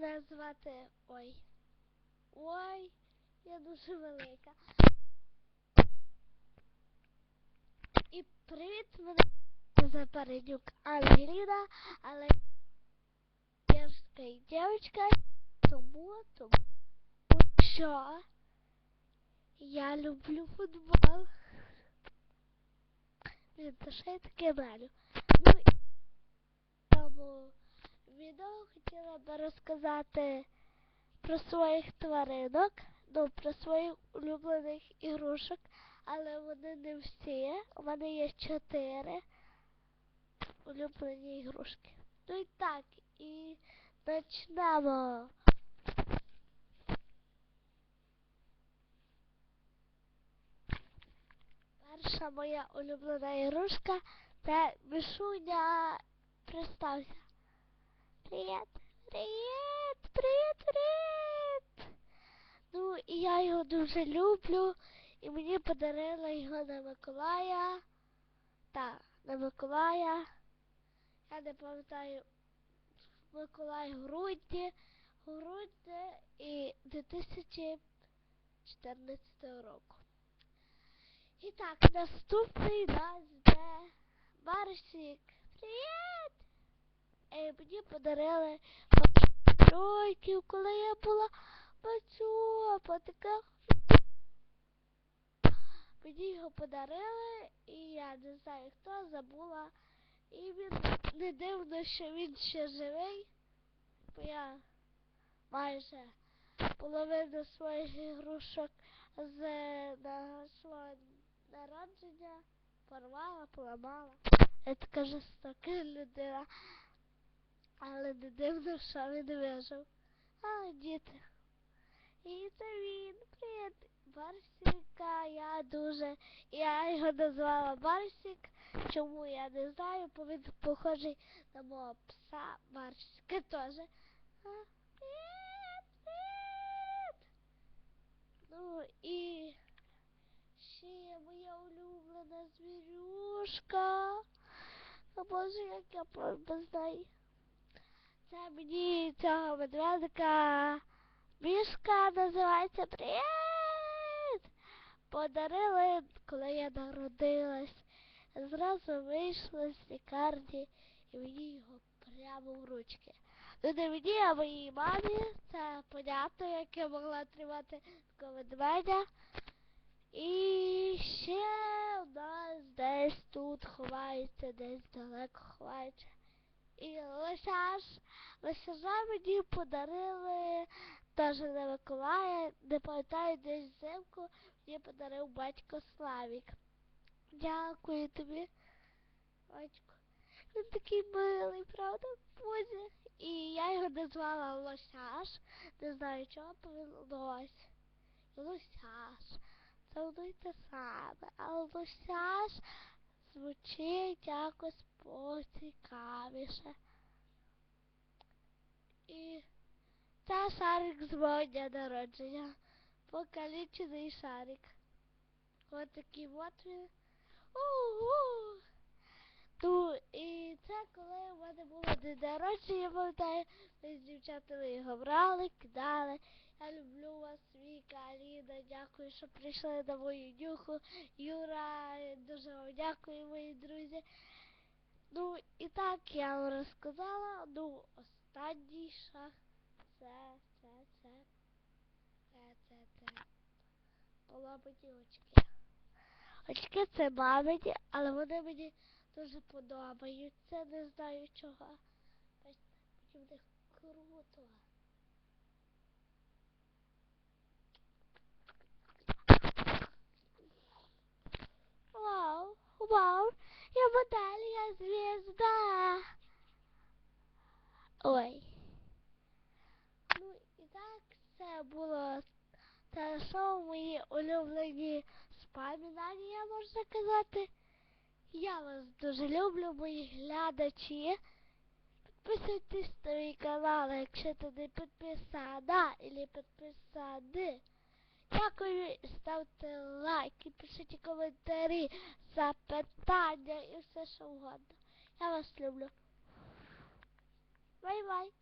Мене звати Ой. Ой, я дуже велика. І привіт, мене звати Паренюк Ангеліна, але така й дівчинка, тому, тому що я люблю футбол. Блін, то що я таке мелю? Ну, і цьому відео хотіла би розказати про своїх тваринок, ну, про своїх улюблених ігрушок, але вони не всі. У мене є чотири улюблені ігрушки. Ну і так, і почнемо. Перша моя улюблена ігрушка це Мишуня. Представся. Привіт, привіт, привіт, привіт. Ну, і я його дуже люблю, і мені подарила його на Миколая. Так, на Миколая. Я не пам'ятаю, Миколай грудні, в і 2014 року. І так, наступний нас де Барсик. Привіт! Е, мені подарили років, коли я була мацюпа, така. Мені його подарили, і я не знаю хто забула. І він не дивно, що він ще живий, бо я майже половину своїх ігрушок з на свого народження порвала, поламала. Я така жорстока людина. Але не дивно, що він вижив. А, діти. І це він. Привіт. Барсика, я дуже. Я його назвала Барсик. Чому я не знаю, бо він похожий на мого пса Барсика теж. Привіт, привіт. Ну і ще моя улюблена звірюшка. А боже, як я неї. Це мені цього медведика мішка називається Привіт! Подарили, коли я народилась. Зразу вийшла з лікарні і мені його прямо в ручки. Ну не мені, а моїй мамі. Це понятно, як я могла тримати такого медведя. І ще у нас десь тут ховається, десь далеко ховається. І лосяш. Лосяжа мені подарили теж на Миколая, не пам'ятаю десь взимку, мені подарив батько Славік. Дякую тобі, батько. Він такий милий, правда, Боже? І я його назвала Лосяш. Не знаю чого повелось. Лосяш. Це одно й те саме. А лосяш звучить якось поцікавіше. І це шарик з мого дня народження. Покалічений шарик. Ось такий от він. У-у. Ну, і це коли у мене було день народження, я пам'ятаю, ми з дівчатами його брали, кидали. Я люблю вас, Віка, Аліна, дякую, що прийшли на мою нюху. Юра, дуже вам дякую, мої друзі. Ну, і так я вам розказала. Ну, останній шаг. Це, це, це. Це, це, це. Поламані очки. Очки це мамині, але вони мені дуже подобаються, не знаю чого. Бачите, мені буде круто. Вау, вау, я модель, я звезда. Ой. Ну і так це було те шоу мої улюблені споминання, я можу сказати. Я вас дуже люблю, мої глядачі. Підписуйтесь на мій канал, якщо ти не підписана або підписаний. Дякую, ставте лайки, пишіть коментарі, запитання і все що угодно. Я вас люблю. Бай-бай.